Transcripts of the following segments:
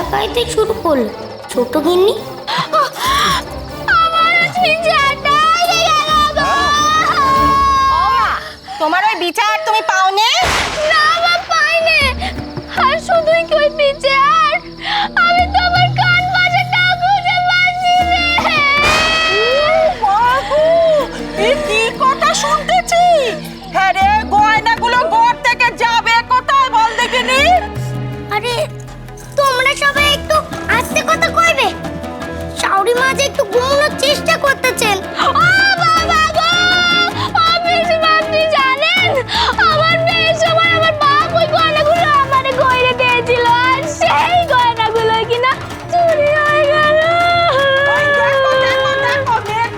কি পালা শুরু করল ছোট গিন্নি? তোমার ওই বিচার তুমি পাওনে? না মা পাইনি। আর শুধুই কি ওই বিচার? আমি তো আমার কান বাজাটা খুঁজে পাচ্ছি রে কি কথা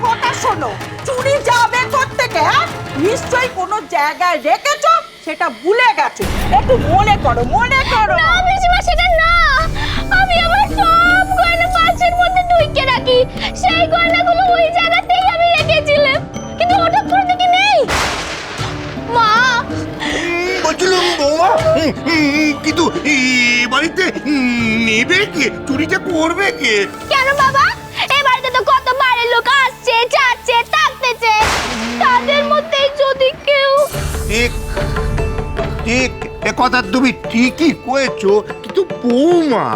কথা শোনো। চুরি যাবে থেকে হ্যাঁ? নিশ্চয়ই কোনো জায়গায় রেখেছো সেটা ভুলে গেছো। একটু মনে করো মনে করো। রাখি সেই গয়নাগুলো ওই জায়গাতেই আমি রেখেছিলাম। কিন্তু হঠাৎ করে দেখি নেই। মা! বলছিলাম বৌমা কিন্তু এ বাড়িতে নেবে কে? চুরিটা করবে কে? কেন বাবা? এই বাড়িতে তো কত বাড়ির লোক আসছে যাচ্ছে থাকতেছে। তাদের মধ্যে যদি কেউ ঠিক ঠিক এ কথা তুমি ঠিকই কয়েছো কিন্তু বৌমা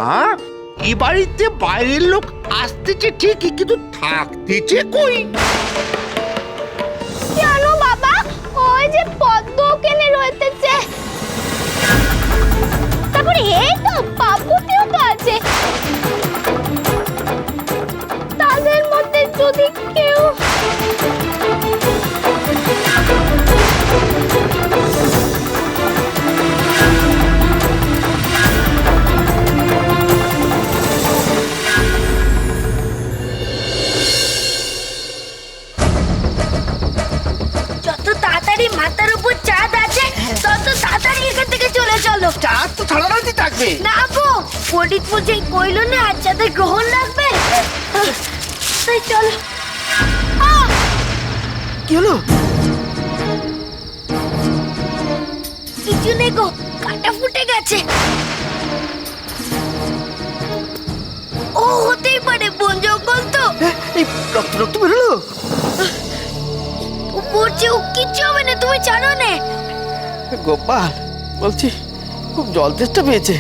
এ বাড়িতে বাইরের লোক আসতেছে ঠিকই, কিন্তু থাকতেছে কই? কেন বাবা? ওই যে পদ্ম কেনে রয়েছে। তারপরে এই তো বাবুটিও তো আছে। মাথার উপর চাঁদ আছে তত তাড়াতাড়ি এখান থেকে চলে চলো। চাঁদ তো রাখতে থাকবে। না গো পণ্ডিত মুঝে কইলো না আজ চাঁদের গ্রহণ লাগবে। তাই চলো! কি হলো? কিছু নেই গো কাটা ফুটে গেছে। ও হতেই পারে বন জঙ্গল তো। এই রক্ত রক্ত বেরোলো? পড়ছে ও কিচ্ছু হবে না তুমি জানো না। গোপাল বলছি খুব জল তেষ্টা পেয়েছে।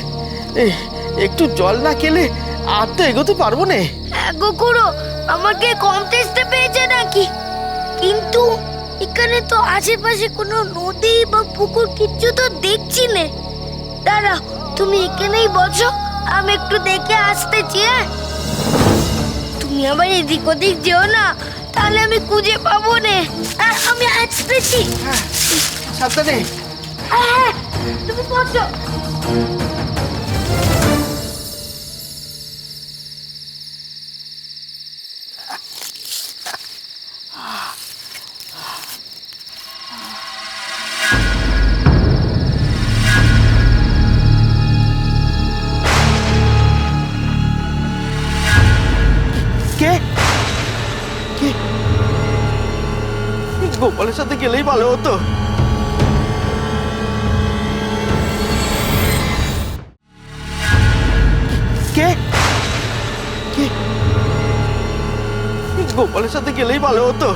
এই একটু জল না খেলে আর তো এগোতে পারব না। হ্যাঁ গো খুড়ো আমাকে কম তেষ্টা পেয়েছে নাকি? কিন্তু এখানে তো আশেপাশে কোনো নদী বা পুকুর কিচ্ছু তো দেখছি না। দাঁড়াও তুমি এখানেই বসো আমি একটু দেখে আসতেছি হ্যাঁ? তুমি আবার এদিক ওদিক যেও না তাহলে আমি খুঁজে পাবো না। আমি আসতেছি। সাবধানে। হ্যাঁ হ্যাঁ, তুমি বসো গোপালের সাথে গেলেই ভালো হতো। কে? কে? গোপালের সাথে গেলেই ভালো হতো।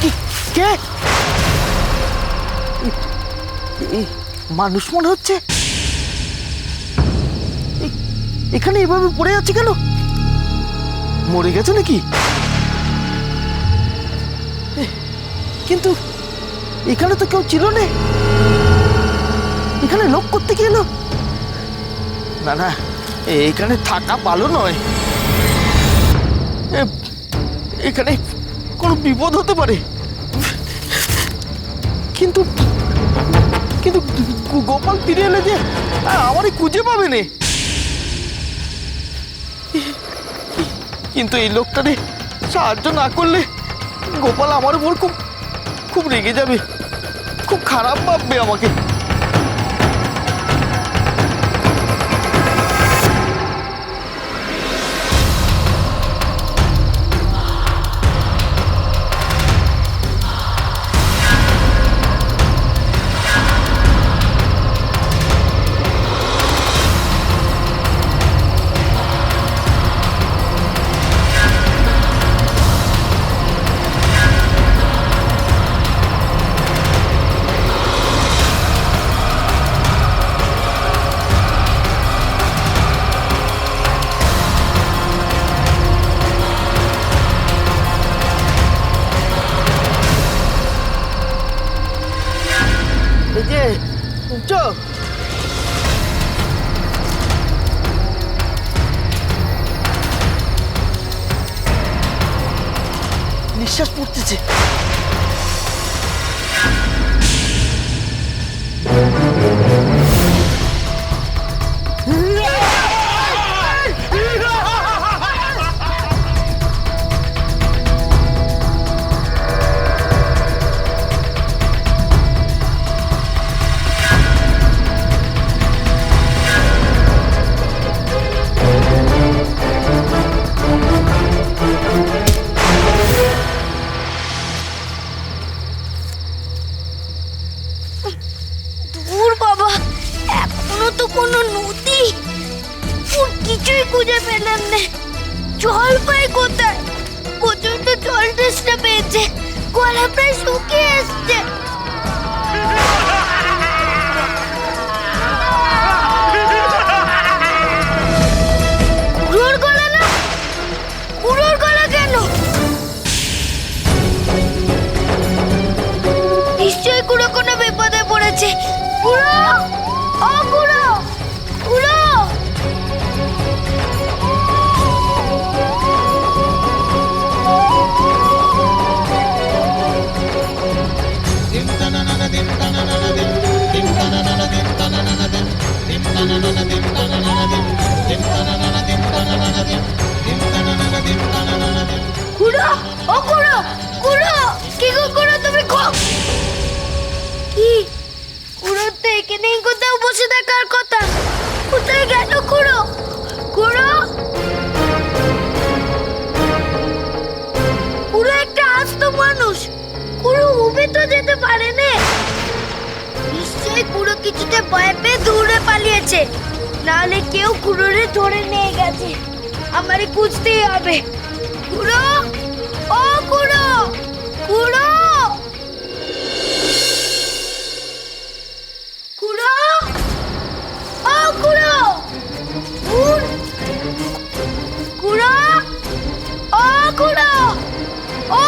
কি- মানুষ মনে হচ্ছে? এখানে এভাবে পড়ে আছে কেন? মরে গেছে নাকি? কিন্তু এখানে তো কেউ ছিল না। এখানে লোক করতে এলো না না এখানে থাকা ভালো নয়। এখানে কোনো বিপদ হতে পারে। কিন্তু কিন্তু গোপাল ফিরে এলে যে আমারই খুঁজে পাবে নে। কিন্তু এই লোকটারে সাহায্য না করলে গোপাল আমার উপর খুব খুব রেগে যাবে। খুব খারাপ ভাববে আমাকে। উঠছো নিঃশ্বাস পড়তেছে। কুড়ো কুড়ো কি গো তুমি কো কি? কুড়ো তো এখানেই কোথাও বসে থাকার কথা। কোথায় গেল কুড়ো কুড়ো কুড়ো একটা আস্ত মানুষ। কুড়ো উবে তো যেতে পারে না। নিশ্চয়ই কুড়ো কিছুতে ভয় পেয়ে দৌড়ে পালিয়েছে। নাহলে কেউ কুড়োরে ধরে নিয়ে গেছে। আমারে খুঁজতেই হবে। কুড়ো কুড়ো। খুড়ো ও খুড়ো কুড় কুড়ো? ও খুড়ো ও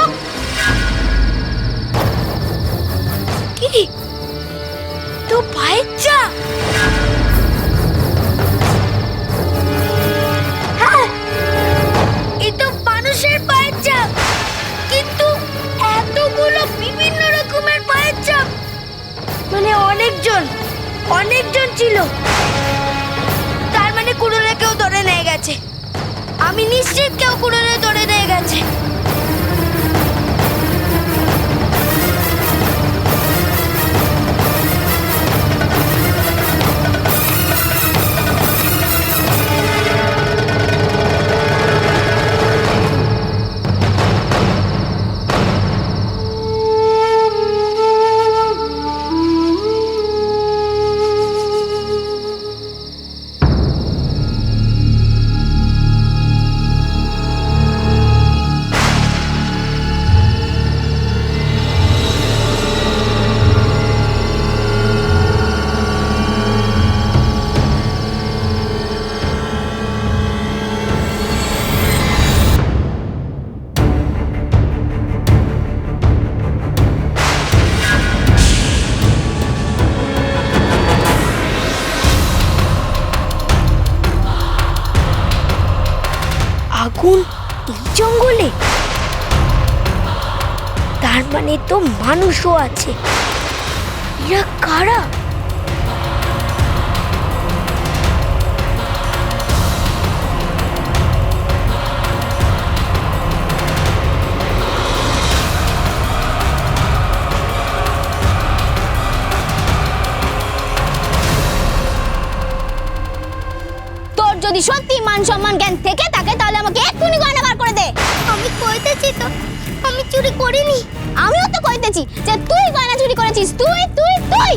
অনেকজন অনেকজন ছিল। তার মানে কুড়োলে কেউ ধরে নিয়ে গেছে। আমি নিশ্চিত কেউ কুড়োলে ধরে নিয়ে গেছে। আগুন এই জঙ্গলে। তার মানে তো মানুষও আছে। এরা কারা? চুরি করিনি? আমিও তো কইতেছি যে তুই গয়না চুরি করেছিস তুই তুই তুই।